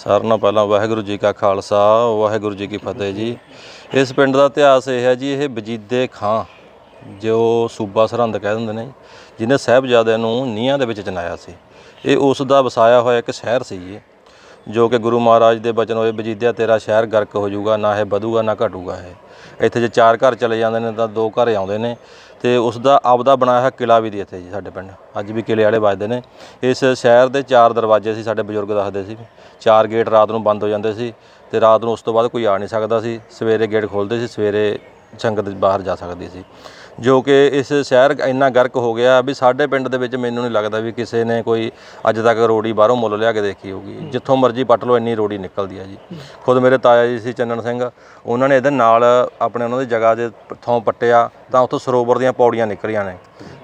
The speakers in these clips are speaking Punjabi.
ਸਾਰਿਆਂ ਨਾਲੋਂ ਪਹਿਲਾਂ ਵਾਹਿਗੁਰੂ ਜੀ ਕਾ ਖਾਲਸਾ, ਵਾਹਿਗੁਰੂ ਜੀ ਕੀ ਫਤਿਹ ਜੀ। ਇਸ ਪਿੰਡ ਦਾ ਇਤਿਹਾਸ ਇਹ ਹੈ ਜੀ, ਇਹ ਬਜੀਦੇ ਖਾਂ, ਜੋ ਸੂਬਾ ਸਰਹੰਦ ਕਹਿ ਦਿੰਦੇ ਨੇ, ਜਿਹਨੇ ਸਾਹਿਬਜ਼ਾਦਿਆਂ ਨੂੰ ਨੀਹਾਂ ਦੇ ਵਿੱਚ ਚਨਾਇਆ ਸੀ। ਇਹ ਉਸ ਦਾ ਵਸਾਇਆ ਹੋਇਆ ਇੱਕ ਸ਼ਹਿਰ ਸੀ ਜੀ। ਜੋ ਕਿ ਗੁਰੂ ਮਹਾਰਾਜ ਦੇ ਬਚਨ ਹੋਏ, ਬਜੀਦਿਆ, ਤੇਰਾ ਸ਼ਹਿਰ ਗਰਕ ਹੋ ਜਾਊਗਾ, ਨਾ ਇਹ ਵਧੂਗਾ, ਨਾ ਘਟੂਗਾ ਇਹ। ਇੱਥੇ ਜੇ ਚਾਰ ਘਰ ਚਲੇ ਜਾਂਦੇ ਨੇ ਤਾਂ ਦੋ ਘਰ ਆਉਂਦੇ ਨੇ ਤੇ ਉਸ ਦਾ ਆਪਦਾ ਬਣਾਇਆ ਹੋਇਆ ਕਿਲਾ ਵੀ ਦੀ ਇੱਥੇ ਜੀ ਸਾਡੇ ਪਿੰਡ। ਅੱਜ ਵੀ ਕਿਲੇ ਵਾਲੇ ਵੱਜਦੇ ਨੇ। ਇਸ ਸ਼ਹਿਰ ਦੇ ਚਾਰ ਦਰਵਾਜ਼ੇ ਸੀ, ਸਾਡੇ ਬਜ਼ੁਰਗ ਦੱਸਦੇ ਸੀ। ਚਾਰ ਗੇਟ ਰਾਤ ਨੂੰ ਬੰਦ ਹੋ ਜਾਂਦੇ ਸੀ ਤੇ ਰਾਤ ਨੂੰ ਉਸ ਤੋਂ ਬਾਅਦ ਕੋਈ ਆ ਨਹੀਂ ਸਕਦਾ ਸੀ। ਸਵੇਰੇ ਗੇਟ ਖੋਲਦੇ ਸੀ, ਸਵੇਰੇ ਸੰਗਤ ਬਾਹਰ ਜਾ ਸਕਦੀ ਸੀ। ਜੋ ਕਿ ਇਸ ਸ਼ਹਿਰ ਇੰਨਾ ਗਰਕ ਹੋ ਗਿਆ ਵੀ ਸਾਡੇ ਪਿੰਡ ਦੇ ਵਿੱਚ ਮੈਨੂੰ ਨਹੀਂ ਲੱਗਦਾ ਵੀ ਕਿਸੇ ਨੇ ਕੋਈ ਅੱਜ ਤੱਕ ਰੋੜੀ ਬਾਹਰੋਂ ਮੁੱਲ ਲਿਆ ਕੇ ਦੇਖੀ ਹੋਊਗੀ। ਜਿੱਥੋਂ ਮਰਜ਼ੀ ਪੱਟ ਲਓ, ਇੰਨੀ ਰੋੜੀ ਨਿਕਲਦੀ ਆ ਜੀ। ਖੁਦ ਮੇਰੇ ਤਾਇਆ ਜੀ ਸੀ ਚੰਨਣ ਸਿੰਘ, ਉਹਨਾਂ ਨੇ ਇਹਦੇ ਨਾਲ ਆਪਣੇ ਉਹਨਾਂ ਦੀ ਜਗ੍ਹਾ ਦੇ ਥੋਂ ਪੱਟਿਆ, ਤਾਂ ਉੱਥੋਂ ਸਰੋਵਰ ਦੀਆਂ ਪੌੜੀਆਂ ਨਿਕਲੀਆਂ ਨੇ।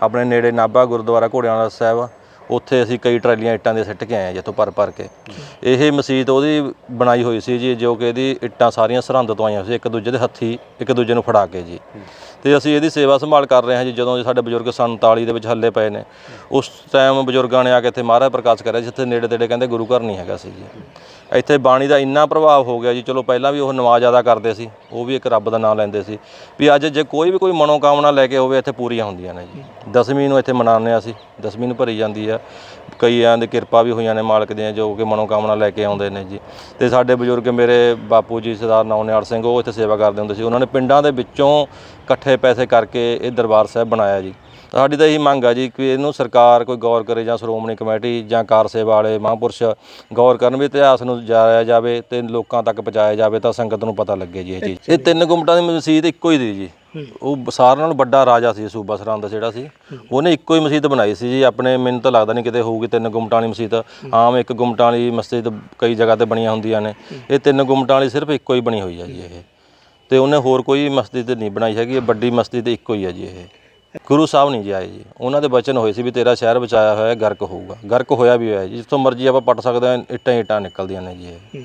ਆਪਣੇ ਨੇੜੇ ਨਾਭਾ ਗੁਰਦੁਆਰਾ ਘੋੜਿਆਂ ਦਾ ਸਾਹਿਬ, ਉੱਥੇ ਅਸੀਂ ਕਈ ਟਰਾਲੀਆਂ ਇੱਟਾਂ ਦੇ ਸਿੱਟ ਕੇ ਆਏ ਹਾਂ ਜਿੱਥੋਂ ਭਰ ਭਰ ਕੇ। ਇਹ ਮਸਜਿਦ ਉਹਦੀ ਬਣਾਈ ਹੋਈ ਸੀ ਜੀ, ਜੋ ਕਿ ਇਹਦੀ ਇੱਟਾਂ ਸਾਰੀਆਂ ਸਰਹੰਦ ਤੋਂ ਆਈਆਂ ਸੀ, ਇੱਕ ਦੂਜੇ ਦੇ ਹੱਥੀ, ਇੱਕ ਦੂਜੇ ਨੂੰ ਫੜਾ ਕੇ ਜੀ। ਤੇ ਅਸੀਂ ਇਹਦੀ ਸੇਵਾ ਸੰਭਾਲ ਕਰ ਰਹੇ ਹਾਂ ਜੀ, ਜਦੋਂ ਸਾਡੇ ਬਜ਼ੁਰਗ 47 ਦੇ ਵਿੱਚ ਹੱਲੇ ਪਏ ਨੇ। ਉਸ ਟਾਈਮ ਬਜ਼ੁਰਗਾਂ ਨੇ ਆ ਕੇ ਇੱਥੇ ਮਹਾਰਾਜ ਪ੍ਰਕਾਸ਼ ਕਰਿਆ ਜਿੱਥੇ ਨੇੜੇ ਤੇੜੇ ਕਹਿੰਦੇ ਗੁਰੂ ਘਰ ਨਹੀਂ ਹੈਗਾ ਸੀ ਜੀ। ਇੱਥੇ ਬਾਣੀ ਦਾ ਇੰਨਾ ਪ੍ਰਭਾਵ ਹੋ ਗਿਆ ਜੀ, ਚਲੋ ਪਹਿਲਾਂ ਵੀ ਉਹ ਨਮਾਜ਼ ਅਦਾ ਕਰਦੇ ਸੀ, ਉਹ ਵੀ ਇੱਕ ਰੱਬ ਦਾ ਨਾਮ ਲੈਂਦੇ ਸੀ, ਵੀ ਅੱਜ ਜੇ ਕੋਈ ਵੀ ਕੋਈ ਮਨੋਕਾਮਨਾ ਲੈ ਕੇ ਹੋਵੇ, ਇੱਥੇ ਪੂਰੀਆਂ ਹੁੰਦੀਆਂ ਨੇ ਜੀ। ਦਸਵੀਂ ਨੂੰ ਇੱਥੇ ਮਨਾਉਂਦੇ ਹਾਂ ਅਸੀਂ, ਦਸਵੀਂ ਨੂੰ ਭਰੀ ਜਾਂਦੀ ਆ। ਕਈਆਂ ਦੀ ਕਿਰਪਾ ਵੀ ਹੋਈਆਂ ਨੇ ਮਾਲਕ ਦੀਆਂ, ਜੋ ਕਿ ਮਨੋਕਾਮਨਾ ਲੈ ਕੇ ਆਉਂਦੇ ਨੇ ਜੀ। ਤੇ ਸਾਡੇ ਬਜ਼ੁਰਗ ਮੇਰੇ ਬਾਪੂ ਜੀ, ਸਰਦਾਰ ਨੌਨਿਆਲ ਸਿੰਘ, ਉਹ ਇੱਥੇ ਸੇਵਾ ਕਰਦੇ ਹੁੰਦੇ ਸੀ। ਉਹਨਾਂ ਨੇ ਪਿੰਡਾਂ ਦੇ ਵਿੱਚੋਂ ਇਕੱਠੇ ਪੈਸੇ ਕਰਕੇ ਇਹ ਦਰਬਾਰ ਸਾਹਿਬ ਬਣਾਇਆ ਜੀ। ਤਾਂ ਸਾਡੀ ਤਾਂ ਇਹੀ ਮੰਗ ਆ ਜੀ ਕਿ ਇਹਨੂੰ ਸਰਕਾਰ ਕੋਈ ਗੌਰ ਕਰੇ ਜਾਂ ਸ਼੍ਰੋਮਣੀ ਕਮੇਟੀ ਜਾਂ ਕਾਰ ਸੇਵਾ ਵਾਲੇ, ਮਹਾਂਪੁਰਸ਼ ਗੌਰ ਕਰਨ ਵੀ ਇਤਿਹਾਸ ਨੂੰ ਜਾਇਆ ਜਾਵੇ ਤੇ ਲੋਕਾਂ ਤੱਕ ਪਹੁੰਚਾਇਆ ਜਾਵੇ ਤਾਂ ਸੰਗਤ ਨੂੰ ਪਤਾ ਲੱਗੇ ਜੀ ਇਹ ਚੀਜ਼। ਇਹ ਤਿੰਨ ਗੁੰਮਟਾਂ ਦੀ ਮਸਜਿਦ ਇੱਕੋ ਹੀ ਦੀ ਜੀ। ਉਹ ਸਾਰਿਆਂ ਨਾਲੋਂ ਵੱਡਾ ਰਾਜਾ ਸੀ ਸੂਬਾ ਸਰਹੰਦ ਦਾ ਜਿਹੜਾ ਸੀ। ਉਹਨੇ ਇੱਕੋ ਹੀ ਮਸਜਿਦ ਬਣਾਈ ਸੀ ਜੀ। ਆਪਣੇ ਮੈਨੂੰ ਤਾਂ ਲੱਗਦਾ ਨਹੀਂ ਕਿਤੇ ਹੋਊਗੀ ਤਿੰਨ ਗੁੰਮਟਾਂ ਵਾਲੀ ਮਸਜਿਦ। ਆਮ ਇੱਕ ਗੁੰਮਟਾਂ ਵਾਲੀ ਮਸਜਿਦ ਕਈ ਜਗ੍ਹਾ ਤੇ ਬਣੀਆਂ ਹੁੰਦੀਆਂ ਨੇ। ਇਹ ਤਿੰਨ ਗੁੰਮਟਾਂ ਵਾਲੀ ਸਿਰਫ ਇੱਕੋ ਹੀ ਬਣੀ ਹੋਈ ਹੈ ਜੀ ਇਹ। ਤੇ ਉਹਨੇ ਹੋਰ ਕੋਈ ਮਸਜਿਦ ਨਹੀਂ ਬਣਾਈ ਹੈਗੀ ਇਹ ਵੱਡੀ ਮਸਜਿਦ ਇੱਕੋ ਹੀ ਹੈ ਜੀ ਇਹ। ਗੁਰੂ ਸਾਹਿਬ ਨਹੀਂ ਜੀ ਆਏ ਜੀ। ਉਹਨਾਂ ਦੇ ਬਚਨ ਹੋਏ ਸੀ ਵੀ ਤੇਰਾ ਸ਼ਹਿਰ ਬਚਾਇਆ ਹੋਇਆ ਹੈ ਗਰਕ ਹੋਊਗਾ। ਗਰਕ ਹੋਇਆ ਵੀ ਹੋਇਆ ਜੀ। ਜਿੱਥੋਂ ਮਰਜ਼ੀ ਆਪਾਂ ਪੱਟ ਸਕਦੇ ਹਾਂ ਇੱਟਾਂ ਹੀ ਇੱਟਾਂ ਨਿਕਲਦੀਆਂ ਨੇ ਜੀ ਇਹ।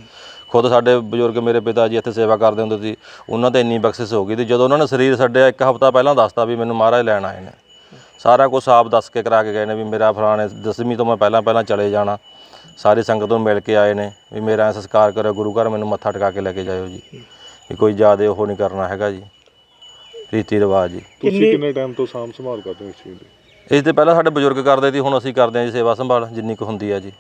ਖੁਦ ਸਾਡੇ ਬਜ਼ੁਰਗ ਮੇਰੇ ਪਿਤਾ ਜੀ ਇੱਥੇ ਸੇਵਾ ਕਰਦੇ ਹੁੰਦੇ ਸੀ। ਉਹਨਾਂ ਤੇ ਇੰਨੀ ਬਖਸ਼ਿਸ਼ ਹੋ ਗਈ ਤੇ ਜਦੋਂ ਉਹਨਾਂ ਨੇ ਸਰੀਰ ਛੱਡਿਆ ਇੱਕ ਹਫ਼ਤਾ ਪਹਿਲਾਂ ਦੱਸਤਾ ਵੀ ਮੈਨੂੰ ਮਹਾਰਾਜ ਲੈਣ ਆਏ ਨੇ। ਸਾਰਾ ਕੁਝ ਆਪ ਦੱਸ ਕੇ ਕਰਾ ਕੇ ਗਏ ਨੇ ਵੀ ਮੇਰਾ ਫਲਾਣੇ ਦਸਵੀਂ ਤੋਂ ਮੈਂ ਪਹਿਲਾਂ ਪਹਿਲਾਂ ਚਲੇ ਜਾਣਾ। ਸਾਰੀ ਸੰਗਤ ਨੂੰ ਮਿਲ ਕੇ ਆਏ ਨੇ ਵੀ ਮੇਰਾ ਸੰਸਕਾਰ ਕਰਿਓ ਗੁਰੂ ਘਰ ਮੈਨੂੰ ਮੱਥਾ ਟਿਕਾ ਕੇ ਲੈ ਕੇ ਜਾਇਓ ਜੀ। ਵੀ ਕੋਈ ਜ਼ਿਆਦਾ ਉਹ ਨਹੀਂ ਕਰਨਾ ਹੈਗਾ ਜੀ ਰੀਤੀ ਰਿਵਾਜ ਜੀ। ਤੁਸੀਂ ਕਿੰਨੇ ਟਾਈਮ ਤੋਂ ਸਾਂਭ ਸੰਭਾਲ ਕਰਦੇ ਹੋ ਇਸ ਚੀਜ਼ ਦੀ? ਇਸ ਤੇ ਪਹਿਲਾਂ ਸਾਡੇ ਬਜ਼ੁਰਗ ਕਰਦੇ ਸੀ ਹੁਣ ਅਸੀਂ ਕਰਦੇ ਹਾਂ ਜੀ ਸੇਵਾ ਸੰਭਾਲ ਜਿੰਨੀ ਕੁ ਹੁੰਦੀ ਆ ਜੀ।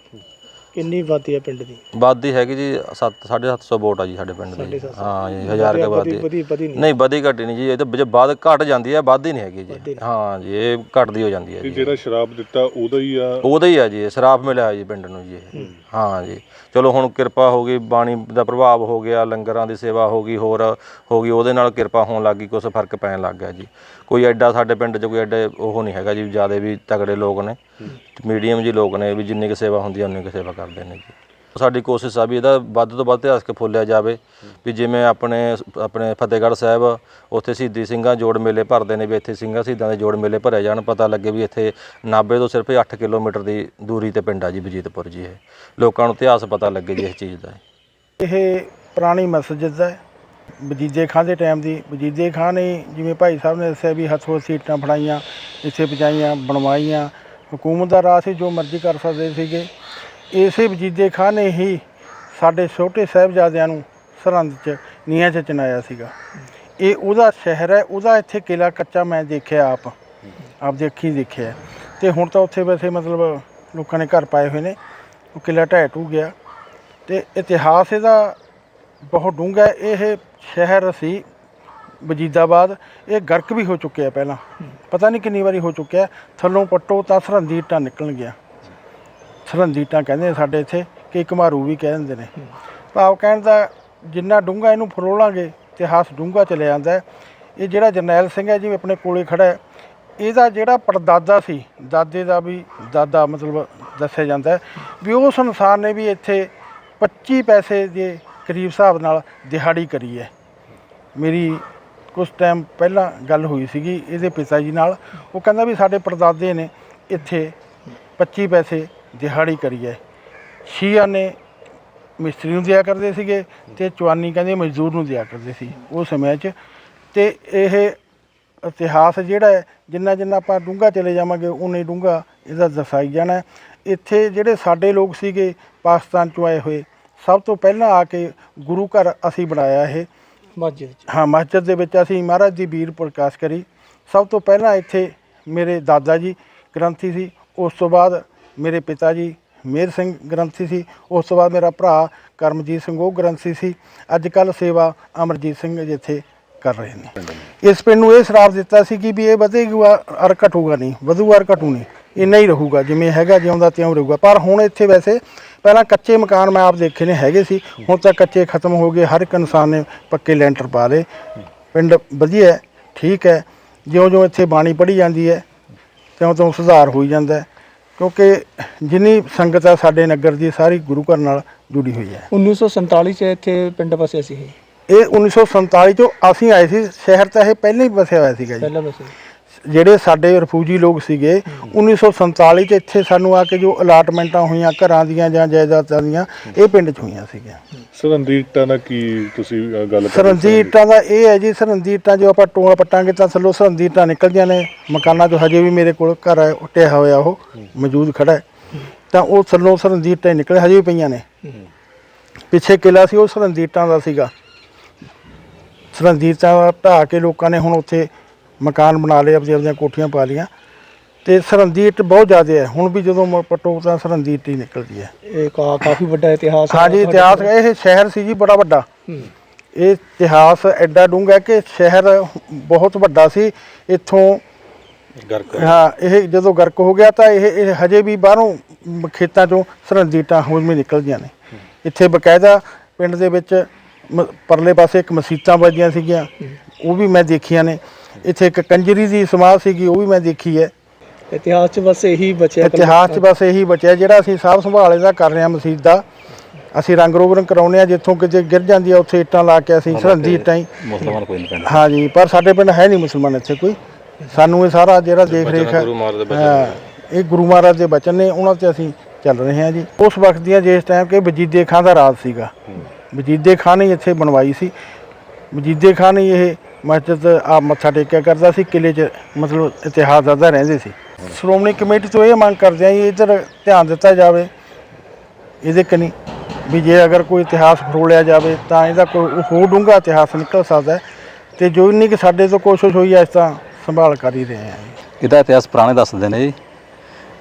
ਕਿੰਨੀ ਵਾਦੀ ਹੈ ਪਿੰਡ ਦੀ? ਵਾਦੀ ਹੈਗੀ ਜੀ 7 750 ਵੋਟ ਆ ਜੀ ਸਾਡੇ ਪਿੰਡ ਦੀ। ਹਾਂ ਜੀ ਹਜ਼ਾਰ ਕੇ ਵਧੀ ਵਾਦੀ ਵਧੀ ਵਧੀ ਨਹੀਂ। ਨਹੀਂ ਵਧੀ ਘਟੀ ਨਹੀਂ ਜੀ ਇਹ ਤਾਂ ਜੇ ਬਾਅਦ ਘਟ ਜਾਂਦੀ ਹੈ ਵੱਧਦੀ ਨਹੀਂ ਹੈਗੀ ਜੀ। ਹਾਂ ਜੀ ਇਹ ਘਟਦੀ ਹੋ ਜਾਂਦੀ ਹੈ ਤੇ ਜੀ। ਜਿਹੜਾ ਸ਼ਰਾਬ ਦਿੱਤਾ ਉਹਦਾ ਹੀ ਆ? ਉਹਦਾ ਹੀ ਆ ਜੀ ਇਹ ਸ਼ਰਾਫ ਮਿਲਿਆ ਜੀ ਪਿੰਡ ਨੂੰ ਜੀ ਇਹ। ਹਾਂ ਜੀ। ਚਲੋ ਹੁਣ ਕਿਰਪਾ ਹੋ ਗਈ ਬਾਣੀ ਦਾ ਪ੍ਰਭਾਵ ਹੋ ਗਿਆ ਲੰਗਰਾਂ ਦੀ ਸੇਵਾ ਹੋ ਗਈ ਹੋਰ ਹੋ ਗਈ ਉਹਦੇ ਨਾਲ ਕਿਰਪਾ ਹੋਣ ਲੱਗ ਗਈ ਕੁਛ ਫ਼ਰਕ ਪੈਣ ਲੱਗ ਗਿਆ ਜੀ। ਕੋਈ ਐਡਾ ਸਾਡੇ ਪਿੰਡ 'ਚ ਕੋਈ ਐਡੇ ਉਹ ਨਹੀਂ ਹੈਗਾ ਜੀ, ਜ਼ਿਆਦਾ ਵੀ ਤਗੜੇ ਲੋਕ ਨੇ, ਮੀਡੀਅਮ ਜੀ ਲੋਕ ਨੇ ਵੀ ਜਿੰਨੀ ਕੁ ਸੇਵਾ ਹੁੰਦੀ ਹੈ ਉਨੀ ਕੁ ਸੇਵਾ ਕਰਦੇ ਨੇ ਜੀ। ਸਾਡੀ ਕੋਸ਼ਿਸ਼ ਆ ਵੀ ਇਹਦਾ ਵੱਧ ਤੋਂ ਵੱਧ ਇਤਿਹਾਸਕ ਫੋਲਿਆ ਜਾਵੇ, ਵੀ ਜਿਵੇਂ ਆਪਣੇ ਆਪਣੇ ਫਤਿਹਗੜ੍ਹ ਸਾਹਿਬ, ਉੱਥੇ ਸ਼ਹੀਦੀ ਸਿੰਘਾਂ ਜੋੜ ਮੇਲੇ ਭਰਦੇ ਨੇ ਵੀ ਇੱਥੇ ਸਿੰਘਾਂ ਸ਼ਹੀਦਾਂ ਦੇ ਜੋੜ ਮੇਲੇ ਭਰੇ ਜਾਣ, ਪਤਾ ਲੱਗੇ ਵੀ ਇੱਥੇ ਨਾਭੇ ਤੋਂ ਸਿਰਫ 8 ਕਿਲੋਮੀਟਰ ਦੀ ਦੂਰੀ ਤੇ ਪਿੰਡ ਆ ਜੀ ਬਜੀਤਪੁਰ ਜੀ ਇਹ। ਲੋਕਾਂ ਨੂੰ ਇਤਿਹਾਸ ਪਤਾ ਲੱਗੇ ਜੀ ਇਸ ਚੀਜ਼ ਦਾ। ਇਹ ਪੁਰਾਣੀ ਮਸਜਿਦ ਹੈ। ਵਜੀਦੇ ਖਾਂ ਦੇ ਟਾਈਮ ਦੀ। ਵਜੀਦੇ ਖਾਂ ਨੇ ਜਿਵੇਂ ਭਾਈ ਸਾਹਿਬ ਨੇ ਦੱਸਿਆ ਵੀ ਹੱਥੋਂ ਸੀਟਾਂ ਫੜਾਈਆਂ, ਇੱਥੇ ਪਜਾਈਆਂ ਬਣਵਾਈਆਂ। ਹਕੂਮਤ ਦਾ ਰਾਹ ਸੀ, ਜੋ ਮਰਜ਼ੀ ਕਰ ਸਕਦੇ ਸੀਗੇ। ਇਸੇ ਵਜੀਦੇ ਖਾਂ ਨੇ ਹੀ ਸਾਡੇ ਛੋਟੇ ਸਾਹਿਬਜ਼ਾਦਿਆਂ ਨੂੰ ਸਰਹੰਦ 'ਚ, ਨੀਹਾਂ 'ਚ ਚਨਾਇਆ ਸੀਗਾ। ਇਹ ਉਹਦਾ ਸ਼ਹਿਰ ਹੈ, ਉਹਦਾ ਇੱਥੇ ਕਿਲਾ ਕੱਚਾ ਮੈਂ ਦੇਖਿਆ ਆਪ। ਆਪ ਦੇ ਅੱਖੀਂ ਦੇਖਿਆ। ਤੇ ਹੁਣ ਤਾਂ ਉੱਥੇ ਵੈਸੇ ਮਤਲਬ ਲੋਕਾਂ ਨੇ ਘਰ ਪਾਏ ਹੋਏ ਨੇ। ਉਹ ਕਿਲਾ ਢਹਿ ਢੂ ਗਿਆ। ਤੇ ਇਤਿਹਾਸ ਇਹਦਾ ਬਹੁਤ ਡੂੰਘਾ ਹੈ। ਇਹ ਸ਼ਹਿਰ ਸੀ, ਵਜੀਦਾਬਾਦ, ਇਹ ਗਰਕ ਵੀ ਹੋ ਚੁੱਕਿਆ ਪਹਿਲਾਂ। ਪਤਾ ਨਹੀਂ ਕਿੰਨੀ ਵਾਰੀ ਹੋ ਚੁੱਕਿਆ, ਥੱਲੋਂ ਪੱਟੋ ਤਾਂ ਸਰਹੰਦੀ ਇੱਟਾਂ ਨਿਕਲਣ ਗਿਆ। ਸਰਹੰਦੀ ਇੱਟਾਂ ਕਹਿੰਦੇ ਸਾਡੇ ਇੱਥੇ, ਕਿ ਘਮਾਰੂ ਵੀ ਕਹਿ ਦਿੰਦੇ ਨੇ। ਭਾਵ ਕਹਿਣ ਦਾ ਜਿੰਨਾ ਡੂੰਘਾ ਇਹਨੂੰ ਫਰੋਲਾਂਗੇ, ਇਤਿਹਾਸ ਡੂੰਘਾ ਚਲੇ ਜਾਂਦਾ ਇਹ ਜਿਹੜਾ ਜਰਨੈਲ ਸਿੰਘ ਹੈ ਜੀ ਆਪਣੇ ਕੋਲੇ ਖੜਾ ਹੈ, ਇਹਦਾ ਜਿਹੜਾ ਪੜਦਾਦਾ ਸੀ, ਦਾਦੇ ਦਾ ਵੀ ਦਾਦਾ ਮਤਲਬ ਦੱਸਿਆ ਜਾਂਦਾ ਵੀ ਉਸ ਇਨਸਾਨ ਨੇ ਵੀ ਇੱਥੇ 25 ਪੈਸੇ ਦੇ ਕਰੀਬ ਹਿਸਾਬ ਨਾਲ ਦਿਹਾੜੀ ਕਰੀ ਹੈ ਮੇਰੀ ਕੁਝ ਟਾਈਮ ਪਹਿਲਾਂ ਗੱਲ ਹੋਈ ਸੀਗੀ ਇਹਦੇ ਪਿਤਾ ਜੀ ਨਾਲ। ਉਹ ਕਹਿੰਦਾ ਵੀ ਸਾਡੇ ਪੜਦਾਦੇ ਨੇ ਇੱਥੇ 25 ਪੈਸੇ ਦਿਹਾੜੀ ਕਰੀ ਹੈ ਛੀਆਂ ਨੇ ਮਿਸਤਰੀ ਨੂੰ ਦਿਆ ਕਰਦੇ ਸੀਗੇ ਤੇ ਚਵਾਨੀ ਕਹਿੰਦੇ ਮਜ਼ਦੂਰ ਨੂੰ ਦਿਆ ਕਰਦੇ ਸੀ ਉਹ ਸਮੇਂ 'ਚ। ਤੇ ਇਹ ਇਤਿਹਾਸ ਜਿਹੜਾ ਹੈ, ਜਿੰਨਾ ਜਿੰਨਾ ਆਪਾਂ ਡੂੰਘਾ ਚਲੇ ਜਾਵਾਂਗੇ ਉਨੇ ਡੂੰਘਾ ਇਹਦਾ ਦਸਾਈ ਜਾਣਾ ਇੱਥੇ ਜਿਹੜੇ ਸਾਡੇ ਲੋਕ ਸੀਗੇ ਪਾਕਿਸਤਾਨ ਚੋਂ ਆਏ ਹੋਏ ਸਭ ਤੋਂ ਪਹਿਲਾਂ ਆ ਕੇ ਗੁਰੂ ਘਰ ਅਸੀਂ ਬਣਾਇਆ ਇਹ। ਮਸਜਿਦ ਚ। ਹਾਂ ਮਸਜਿਦ ਦੇ ਵਿੱਚ ਅਸੀਂ ਮਹਾਰਾਜ ਦੀ ਵੀਰ ਪ੍ਰਕਾਸ਼ ਕਰੀ। ਸਭ ਤੋਂ ਪਹਿਲਾਂ ਇੱਥੇ ਮੇਰੇ ਦਾਦਾ ਜੀ ਗ੍ਰੰਥੀ ਸੀ। ਉਸ ਤੋਂ ਬਾਅਦ ਮੇਰੇ ਪਿਤਾ ਜੀ ਮੇਰ ਸਿੰਘ ਗ੍ਰੰਥੀ ਸੀ। ਉਸ ਤੋਂ ਬਾਅਦ ਮੇਰਾ ਭਰਾ ਕਰਮਜੀਤ ਸਿੰਘ ਉਹ ਗ੍ਰੰਥੀ ਸੀ। ਅੱਜ ਕੱਲ ਸੇਵਾ ਅਮਰਜੀਤ ਸਿੰਘ ਜਿੱਥੇ ਕਰ ਰਹੇ ਨੇ। ਇਸ ਪਿੰਡ ਨੂੰ ਇਹ ਸ਼ਰਾਪ ਦਿੱਤਾ ਸੀ ਕਿ ਵੀ ਇਹ ਵਧੇਗਾ ਅਰ ਘਟੂਗਾ ਨਹੀਂ ਵਧੂਗਾ ਅਰ ਘਟੂ ਨਹੀਂ। ਇੰਨਾ ਹੀ ਰਹੂਗਾ ਜਿਵੇਂ ਹੈਗਾ ਜਿਉਂਦਾ ਤਿਉਂ ਰਹੂਗਾ। ਪਰ ਹੁਣ ਇੱਥੇ ਵੈਸੇ ਪਹਿਲਾਂ ਕੱਚੇ ਮਕਾਨ ਮੈਂ ਆਪ ਦੇਖੇ ਨੇ ਹੈਗੇ ਸੀ ਹੁਣ ਤਾਂ ਕੱਚੇ ਖਤਮ ਹੋ ਗਏ ਹਰ ਇੱਕ ਇਨਸਾਨ ਨੇ ਪੱਕੇ ਲੈਂਟਰ ਪਾ ਲਏ। ਪਿੰਡ ਵਧੀਆ ਠੀਕ ਹੈ ਜਿਉਂ-ਜਿਉਂ ਇੱਥੇ ਬਾਣੀ ਪੜ੍ਹੀ ਜਾਂਦੀ ਹੈ ਤਿਉਂ-ਤਿਉਂ ਸੁਧਾਰ ਹੋਈ ਜਾਂਦਾ ਹੈ ਕਿਉਂਕਿ ਜਿੰਨੀ ਸੰਗਤ ਹੈ ਸਾਡੇ ਨਗਰ ਦੀ ਸਾਰੀ ਗੁਰੂ ਘਰ ਨਾਲ ਜੁੜੀ ਹੋਈ ਹੈ। 1947 ਚ ਇੱਥੇ ਪਿੰਡ ਵਸਿਆ ਸੀ ਇਹ। ਇਹ 1947 ਚੋਂ ਅਸੀਂ ਆਏ ਸੀ ਸ਼ਹਿਰ ਤਾਂ ਇਹ ਪਹਿਲਾਂ ਹੀ ਵਸਿਆ ਹੋਇਆ ਸੀਗਾ ਜੀ। ਪਹਿਲਾਂ ਵਸਿਆ। ਜਿਹੜੇ ਸਾਡੇ ਰਫੂਜੀ ਲੋਕ ਸੀਗੇ 1947 ਚ ਇੱਥੇ ਸਾਨੂੰ ਆ ਕੇ ਜੋ ਅਲਾਟਮੈਂਟਾਂ ਹੋਈਆਂ ਘਰਾਂ ਦੀਆਂ ਜਾਂ ਜਾਇਦਾਦਾਂ ਦੀਆਂ ਇਹ ਪਿੰਡ 'ਚ ਹੋਈਆਂ ਸੀਗੀਆਂ। ਸਰਹੰਦੀ ਇੱਟਾਂ ਦਾ ਕੀ ਤੁਸੀਂ ਅ, ਗੱਲ ਕਰ ਸਰਹੰਦੀ ਇੱਟਾਂ ਦਾ ਇਹ ਹੈ ਜੀ ਸਰਹੰਦੀ ਇੱਟਾਂ ਜੋ ਆਪਾਂ ਟੋਆ ਪੱਟਾਂਗੇ ਤਾਂ ਥੱਲੋਂ ਸਰਹੰਦੀ ਇੱਟਾਂ ਨਿਕਲਦੀਆਂ ਨੇ ਮਕਾਨਾਂ ਤੋਂ ਹਜੇ ਵੀ ਮੇਰੇ ਕੋਲ ਘਰ ਹੈ ਉੱਟਿਆ ਹੋਇਆ ਉਹ ਮੌਜੂਦ ਖੜਾ ਹੈ। ਤਾਂ ਉਹ ਥੱਲੋਂ ਸਰਹੰਦੀ ਇੱਟਾਂ ਹੀ ਨਿਕਲੇ ਹਜੇ ਵੀ ਪਈਆਂ ਨੇ। ਪਿੱਛੇ ਕਿਲਾ ਸੀ ਉਹ ਸਰਹੰਦੀ ਇੱਟਾਂ ਦਾ ਸੀਗਾ। ਸਰਹੰਦੀ ਇੱਟਾਂ ਦਾ ਢਾਹ ਕੇ ਲੋਕਾਂ ਨੇ ਹੁਣ ਉੱਥੇ ਮਕਾਨ ਬਣਾ ਲਏ ਆਪਣੀਆਂ ਆਪਣੀਆਂ ਕੋਠੀਆਂ ਪਾ ਲਈਆਂ। ਤੇ ਸਰਹੰਦੀ ਇੱਟ ਬਹੁਤ ਜ਼ਿਆਦਾ ਹੈ। ਹੁਣ ਵੀ ਜਦੋਂ ਮ- ਪੱਟੋ ਤਾਂ ਸਰਹੰਦੀ ਇੱਟ ਹੀ ਨਿਕਲਦੀ ਹੈ। ਇਹ ਕਾ- ਕਾਫੀ ਵੱਡਾ ਇਤਿਹਾਸ ਹੈ। ਹਾਂਜੀ ਇਤਿਹਾਸ ਇਹ ਸ਼ਹਿਰ ਸੀ ਜੀ ਬੜਾ ਵੱਡਾ। ਹੂੰ। ਇਹ ਇਤਿਹਾਸ ਐਡਾ ਡੂੰਘਾ ਹੈ ਕਿ ਸ਼ਹਿਰ ਬਹੁਤ ਵੱਡਾ ਸੀ। ਇੱਥੋਂ ਹਾਂ। ਇਹ ਜਦੋਂ ਗਰਕ ਹੋ ਗਿਆ ਤਾਂ ਇਹ ਇਹ ਹਜੇ ਵੀ ਬਾਹਰੋਂ ਮ- ਖੇਤਾਂ ਚੋਂ ਸਰਹੰਦੀ ਟਾਂ ਹੋਰ ਵੀ ਨਿਕਲਦੀਆਂ ਨੇ। ਇੱਥੇ ਬਕਾਇਦਾ ਪਿੰਡ ਦੇ ਵਿੱਚ ਮ- ਪਰਲੇ ਪਾਸੇ ਇੱਕ ਮਸੀਤਾਂ ਵੱਜੀਆਂ ਸੀਗੀਆਂ। ਉਹ ਵੀ ਮੈਂ ਦੇਖੀਆਂ ਨੇ। ਇੱਥੇ ਇੱਕ ਕੰਜਰੀ ਦੀ ਸਮਾਧ ਸੀਗੀ ਉਹ ਵੀ ਮੈਂ ਦੇਖੀ ਹੈ। ਇਤਿਹਾਸ ਚ ਬਸ ਇਹੀ ਬਚਿਆ ਇਤਿਹਾਸ 'ਚ ਬਸ ਇਹੀ ਬਚਿਆ ਜਿਹੜਾ ਅਸੀਂ ਸਾਫ਼ ਸੰਭਾਲ ਇਹਦਾ ਕਰ ਰਹੇ ਹਾਂ ਮਸਜਿਦ ਦਾ। ਅਸੀਂ ਰੰਗ ਰੋਗਨ ਕਰਾਉਂਦੇ ਆ ਜਿੱਥੋਂ ਕਿਤੇ ਗਿਰ ਜਾਂਦੀ ਆ ਉੱਥੇ ਇੱਟਾਂ ਲਾ ਕੇ ਅਸੀਂ ਸਰਹੰਦੀ ਇੱਟਾਂ ਹੀ। ਮੁਸਲਮਾਨ ਕੋਈ ਨਹੀਂ ਪਿੰਡ ਹਾਂਜੀ ਪਰ ਸਾਡੇ ਪਿੰਡ ਹੈ ਨਹੀਂ ਮੁਸਲਮਾਨ ਇੱਥੇ ਕੋਈ। ਸਾਨੂੰ ਇਹ ਸਾਰਾ ਜਿਹੜਾ ਦੇਖ ਰੇਖ ਹਾਂ, ਇਹ ਗੁਰੂ ਮਹਾਰਾਜ ਦੇ ਬਚਨ ਨੇ ਉਹਨਾਂ ਤੇ ਅਸੀਂ ਚੱਲ ਰਹੇ ਹਾਂ ਜੀ। ਉਸ ਵਕਤ ਦੀਆਂ ਜਿਸ ਟਾਈਮ ਕਿ ਵਜੀਦੇ ਖਾਂ ਦਾ ਰਾਜ ਸੀਗਾ। ਵਜੀਦੇ ਖਾਂ ਨੇ ਇੱਥੇ ਬਣਵਾਈ ਸੀ। ਵਜੀਦੇ ਖਾਂ ਨੇ ਇਹ ਮਸਜਿਦ ਆ ਮੱਥਾ ਟੇਕਿਆ ਕਰਦਾ ਸੀ ਕਿਲੇ 'ਚ ਮਤਲਬ ਇਤਿਹਾਸ ਦੱਸਦਾ ਰਹਿੰਦੇ ਸੀ। ਸ਼੍ਰੋਮਣੀ ਕਮੇਟੀ ਤੋਂ ਇਹ ਮੰਗ ਕਰਦੇ ਆ ਜੀ ਇੱਧਰ ਧਿਆਨ ਦਿੱਤਾ ਜਾਵੇ। ਇਹਦੇ ਕਨੀ ਵੀ ਜੇ ਅਗਰ ਕੋਈ ਇਤਿਹਾਸ ਫਰੋਲਿਆ ਜਾਵੇ ਤਾਂ ਇਹਦਾ ਕੋਈ ਹੋਰ ਡੂੰਘਾ ਇਤਿਹਾਸ ਨਿਕਲ ਸਕਦਾ ਤੇ ਜੋ ਇੰਨੀ ਕਿ ਸਾਡੇ ਤੋਂ ਕੋਸ਼ਿਸ਼ ਹੋਈ ਹੈ ਇਸ ਤਾਂ ਸੰਭਾਲ ਕਰ ਹੀ ਰਹੇ ਹਾਂ ਜੀ। ਇਹਦਾ ਇਤਿਹਾਸ ਪੁਰਾਣੇ ਦੱਸਦੇ ਨੇ ਜੀ?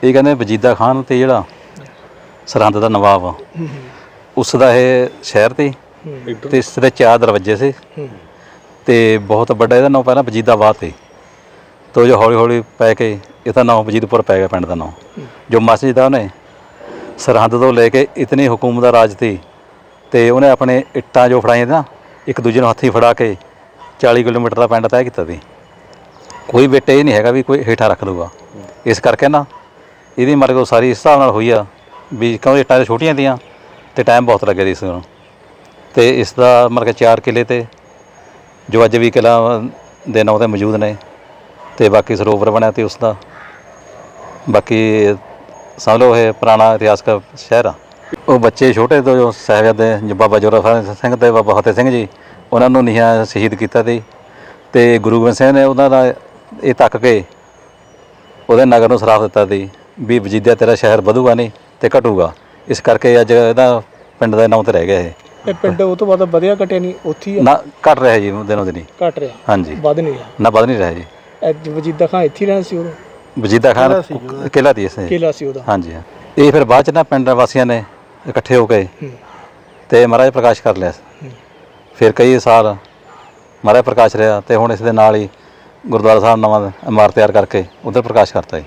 ਇਹ ਕਹਿੰਦੇ ਵਜੀਦਾ ਖਾਨ ਤੇ ਜਿਹੜਾ ਸਰਹੰਦ ਦਾ ਨਵਾਬ ਆ। ਉਸ ਦਾ ਇਹ ਸ਼ਹਿਰ ਤੇ ਤੇ ਇਸ ਦੇ ਚਾਰ ਦਰਵਾਜ਼ੇ ਸੀ। ਤੇ ਬਹੁਤ ਵੱਡਾ ਇਹਦਾ ਨਾਮ ਪਹਿਲਾਂ ਵਜੀਦਾਬਾਦ ਤੇ ਤੋ ਜੋ ਹੌਲੀ ਹੌਲੀ ਪੈ ਕੇ ਇਹਦਾ ਨਾਮ ਵਜੀਦਪੁਰ ਪੈ ਗਿਆ ਪਿੰਡ ਦਾ ਨਾਮ। ਜੋ ਮਸਜਿਦ ਦਾ ਉਹਨੇ ਸਰਹੰਦ ਤੋਂ ਲੈ ਕੇ ਇਤਨੀ ਹਕੂਮਤ ਦਾ ਰਾਜ ਤੀ ਤੇ ਉਹਨੇ ਆਪਣੇ ਇੱਟਾਂ ਜੋ ਫੜਾਈਆਂ ਨਾ, ਇੱਕ ਦੂਜੇ ਨੂੰ ਹੱਥੀਂ ਫੜਾ ਕੇ 40 ਕਿਲੋਮੀਟਰ ਦਾ ਪਿੰਡ ਤੈਅ ਕੀਤਾ ਸੀ। ਕੋਈ ਬੇਟਾ ਇਹ ਨਹੀਂ ਹੈਗਾ ਵੀ ਕੋਈ ਹੇਠਾਂ ਰੱਖ ਲੂਗਾ ਇਸ ਕਰਕੇ ਨਾ ਇਹਦੀ ਮਤਲਬ ਉਹ ਸਾਰੀ ਇਸ ਹਿਸਾਬ ਨਾਲ ਹੋਈ ਆ ਵੀ ਕਿਉਂਕਿ ਇੱਟਾਂ ਤਾਂ ਛੋਟੀਆਂ ਦੀਆਂ ਤੇ ਟਾਈਮ ਬਹੁਤ ਲੱਗਿਆ ਸੀ ਇਸ ਨੂੰ। ਤੇ ਇਸ ਦਾ ਮਤਲਬ ਕਿ ਚਾਰ ਕਿਲੇ ਤੇ ਜੋ ਅੱਜ ਵੀ ਕਿਲਾ ਦੇ ਨਾਂ ਤੇ ਮੌਜੂਦ ਨੇ ਤੇ ਬਾਕੀ ਸਰੋਵਰ ਬਣਿਆ ਤੇ ਉਸ ਦਾ ਬਾਕੀ ਸਮਝ ਲਓ ਇਹ ਪੁਰਾਣਾ ਇਤਿਹਾਸਕ ਸ਼ਹਿਰ ਆ। ਉਹ ਬੱਚੇ ਛੋਟੇ ਤੋਂ ਜੋ ਸਾਹਿਬਜ਼ਾਦੇ ਜੋ ਬਾਬਾ ਜੋਰਾ ਸਿੰਘ ਤੇ ਬਾਬਾ ਫਤਿਹ ਸਿੰਘ ਜੀ, ਉਹਨਾਂ ਨੂੰ ਨੀਹਾਂ ਸ਼ਹੀਦ ਕੀਤਾ ਸੀ ਤੇ ਗੁਰੂ ਗੋਬਿੰਦ ਸਿੰਘ ਨੇ ਉਹਨਾਂ ਦਾ ਇਹ ਤੱਕ ਕੇ ਉਹਦੇ ਨਗਰ ਨੂੰ ਸਰਾਫ ਦਿੱਤਾ ਸੀ ਵੀ ਵਜੀਦਿਆ ਤੇਰਾ ਸ਼ਹਿਰ ਵਧੂਗਾ ਨਹੀਂ ਤੇ ਘਟੂਗਾ। ਇਸ ਕਰਕੇ ਅੱਜ ਇਹਦਾ ਪਿੰਡ ਦਾ ਨਾਮ ਤੇ ਰਹਿ ਗਿਆ ਇਹ। ਇਹ ਪਿੰਡ ਉਹ ਤੋਂ ਬਾਅਦ ਵਧਿਆ ਘਟਿਆ ਨਹੀਂ ਉੱਥੇ ਹੀ ਆ, ਨਾ ਘਟ ਰਿਹਾ ਜੀ ਦਿਨੋਂ ਦਿਨੀ ਘਟ ਰਿਹਾ? ਹਾਂਜੀ। ਵੱਧ ਨਹੀਂ ਰਿਹਾ? ਨਾ ਵਧ ਨਹੀਂ ਰਿਹਾ ਜੀ। ਇਹ ਵਜੀਦਾ ਖਾਂ ਇੱਥੇ ਹੀ ਰਹਿੰਦਾ ਸੀ ਉਹ ਵਜੀਦਾ ਖਾਨ ਕਿਲ੍ਹਾ ਸੀ ਉਹਦਾ। ਕਿਲਾ ਦੀ ਇਸੇ ਕਿਲਾ ਸੀ ਉਹਦਾ। ਹਾਂਜੀ ਹਾਂ। ਇਹ ਫਿਰ ਬਾਅਦ ਚ ਨਾ ਪਿੰਡ ਵਾਸੀਆਂ ਨੇ ਇਕੱਠੇ ਹੋ ਕੇ ਹੂੰ। ਤੇ ਮਹਾਰਾਜ ਪ੍ਰਕਾਸ਼ ਕਰ ਲਿਆ। ਫਿਰ ਕਈ ਸਾਲ ਮਹਾਰਾਜ ਪ੍ਰਕਾਸ਼ ਰਿਹਾ ਤੇ ਹੁਣ ਇਸ ਦੇ ਨਾਲ ਹੀ ਗੁਰਦੁਆਰਾ ਸਾਹਿਬ ਨਵਾਂ ਇਮਾਰਤ ਤਿਆਰ ਕਰਕੇ ਉਧਰ ਪ੍ਰਕਾਸ਼ ਕਰਤਾ ਜੀ।